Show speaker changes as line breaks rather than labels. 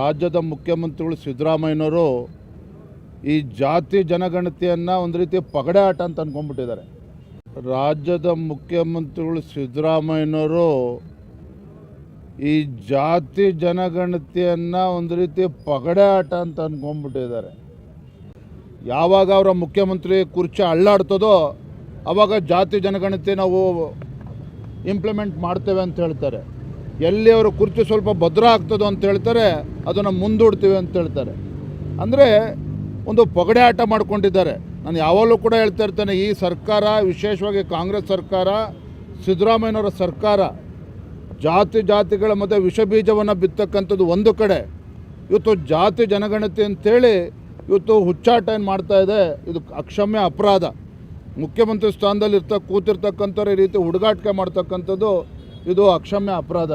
ರಾಜ್ಯದ ಮುಖ್ಯಮಂತ್ರಿಗಳು ಸಿದ್ದರಾಮಯ್ಯನವರು ಈ ಜಾತಿ ಜನಗಣತಿಯನ್ನು ಒಂದು ರೀತಿ ಪಗಡೆ ಆಟ ಅಂತ ಅಂದ್ಕೊಂಡ್ಬಿಟ್ಟಿದ್ದಾರೆ ರಾಜ್ಯದ ಮುಖ್ಯಮಂತ್ರಿಗಳು ಸಿದ್ದರಾಮಯ್ಯನವರು ಈ ಜಾತಿ ಜನಗಣತಿಯನ್ನು ಒಂದು ರೀತಿ ಪಗಡೆ ಆಟ ಅಂತ ಅಂದ್ಕೊಂಡ್ಬಿಟ್ಟಿದ್ದಾರೆ ಯಾವಾಗ ಅವರ ಮುಖ್ಯಮಂತ್ರಿ ಕುರ್ಚಿ ಅಳ್ಳಾಡ್ತದೋ ಆವಾಗ ಜಾತಿ ಜನಗಣತಿ ನಾವು ಇಂಪ್ಲಿಮೆಂಟ್ ಮಾಡ್ತೇವೆ ಅಂತ ಹೇಳ್ತಾರೆ. ಎಲ್ಲಿ ಅವರು ಕುರ್ಚಿ ಸ್ವಲ್ಪ ಭದ್ರ ಆಗ್ತದೋ ಅಂತ ಹೇಳ್ತಾರೆ, ಅದನ್ನು ಮುಂದೂಡ್ತೀವಿ ಅಂತ ಹೇಳ್ತಾರೆ. ಅಂದರೆ ಒಂದು ಪಗಡೆ ಆಟ ಮಾಡ್ಕೊಂಡಿದ್ದಾರೆ. ನಾನು ಯಾವಾಗಲೂ ಕೂಡ ಹೇಳ್ತಾ ಇರ್ತೇನೆ, ಈ ಸರ್ಕಾರ, ವಿಶೇಷವಾಗಿ ಕಾಂಗ್ರೆಸ್ ಸರ್ಕಾರ, ಸಿದ್ದರಾಮಯ್ಯನವರ ಸರ್ಕಾರ, ಜಾತಿ ಜಾತಿಗಳ ಮಧ್ಯೆ ವಿಷ ಬೀಜವನ್ನು ಬಿತ್ತಕ್ಕಂಥದ್ದು ಒಂದು ಕಡೆ. ಇವತ್ತು ಜಾತಿ ಜನಗಣತಿ ಅಂತೇಳಿ ಇವತ್ತು ಹುಚ್ಚಾಟ ಏನು ಮಾಡ್ತಾ ಇದೆ, ಇದು ಅಕ್ಷಮ್ಯ ಅಪರಾಧ. ಮುಖ್ಯಮಂತ್ರಿ ಸ್ಥಾನದಲ್ಲಿ ಇರ್ತ ಕೂತಿರ್ತಕ್ಕಂಥವ್ರು ಈ ರೀತಿ ಹುಡುಗಾಟಿಕೆ ಮಾಡ್ತಕ್ಕಂಥದ್ದು, ಇದು ಅಕ್ಷಮ್ಯ ಅಪರಾಧ.